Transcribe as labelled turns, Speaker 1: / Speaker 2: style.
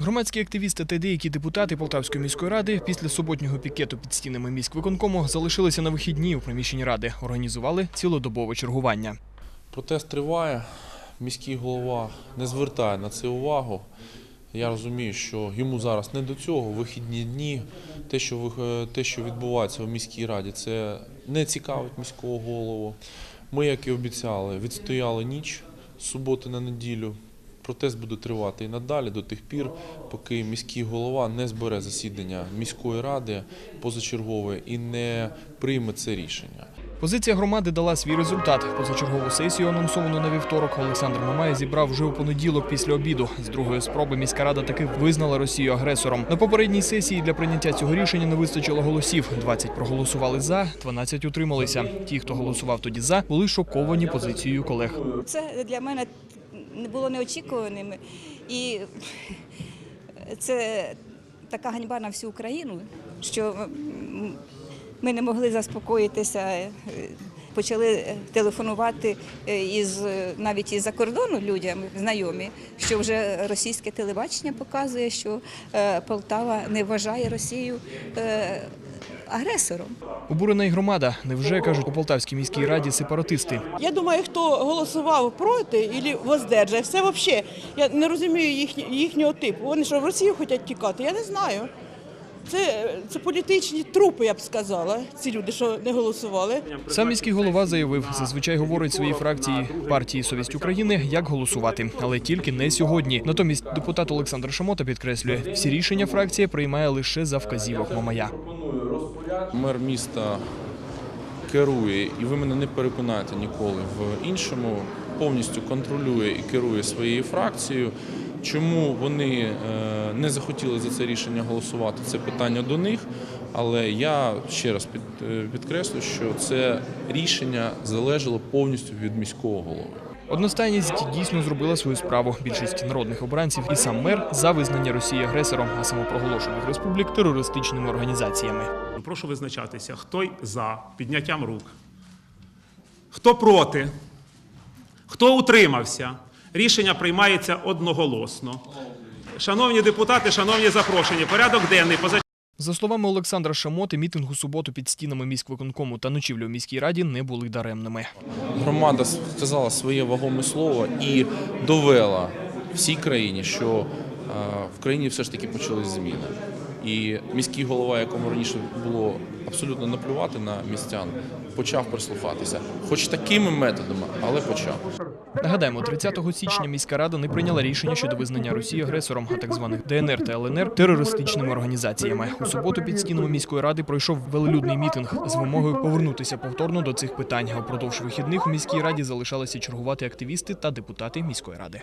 Speaker 1: Громадські активісти та деякі депутати Полтавської міської ради після суботнього пікету під стінами міськвиконкому залишилися на вихідні у приміщенні ради. Організували цілодобове чергування.
Speaker 2: Протест триває. Міський голова не звертає на це увагу. Я розумію, що йому зараз не до цього. Вихідні дні, те, що те, що відбувається в міській раді, це не цікавить міського голову. Ми, як і обіцяли, відстояли ніч з суботи на неділю. Протест буде тривати і надалі до тих пір, поки міський голова не збере засідання міської ради позачергове і не прийме це рішення.
Speaker 1: Позиція громади дала свій результат. Позачергову сесію, анонсовану на вівторок, Олександр Мамай зібрав вже у понеділок після обіду. З другої спроби міська рада таки визнала Росію агресором. На попередній сесії для прийняття цього рішення не вистачило голосів. 20 проголосували за, 12 утрималися. Ті, хто голосував тоді за, були шоковані позицією колег.
Speaker 3: Це для мене не було неочікуваним. І це така ганьба на всю Україну, що ми не могли заспокоїтися. е, Почали телефонувати е, із навіть із-за кордону людям, знайомі, що вже російське телебачення показує, що е, Полтава не вважає Росію агресором.
Speaker 1: Обурена й громада. Невже кажуть у Полтавській міській раді сепаратисти?
Speaker 4: Я думаю, хто голосував проти або воздержав, все взагалі. Я не розумію їхні, їхнього типу. Вони що в Росію хочуть тікати? Я не знаю. Це, це політичні трупи, я б сказала, ці люди, що не голосували.
Speaker 1: Сам міський голова заявив, зазвичай говорить своїй фракції партії Совість України, як голосувати, але тільки не сьогодні. Натомість депутат Олександр Шамота підкреслює, всі рішення фракція приймає лише за вказівок Мамая.
Speaker 2: Мер міста керує, і ви мене не переконаєте ніколи в іншому, повністю контролює і керує своєю фракцією. Чому вони е, не захотіли за це рішення голосувати? Це питання до них. Але я ще раз е, підкреслю, що це рішення залежало повністю від міського голови.
Speaker 1: Одностайність дійсно зробила свою справу. Більшість народних обранців і сам мер за визнання Росії агресором, а самопроголошених республік терористичними організаціями.
Speaker 5: Прошу визначатися, хто за підняттям рук, хто проти, хто утримався. Рішення приймається одноголосно. Шановні депутати, шановні запрошені, порядок денний.
Speaker 1: За словами Олександра Шамоти, мітинг у суботу під стінами міськвиконкому та ночівлю в міській раді не були даремними.
Speaker 2: Громада сказала своє вагоме слово і довела всій країні, що е, в країні все ж таки почались зміни. І міський голова, якому раніше було абсолютно наплювати на містян, почав прислухатися, хоч такими методами, але почав.
Speaker 1: Нагадаємо, 30 січня міська рада не прийняла рішення щодо визнання Росії агресором, а так званих ДНР та ЛНР терористичними організаціями. У суботу під стінами міської ради пройшов велелюдний мітинг з вимогою повернутися повторно до цих питань. А впродовж вихідних у міській раді залишалися чергувати активісти та депутати міської ради.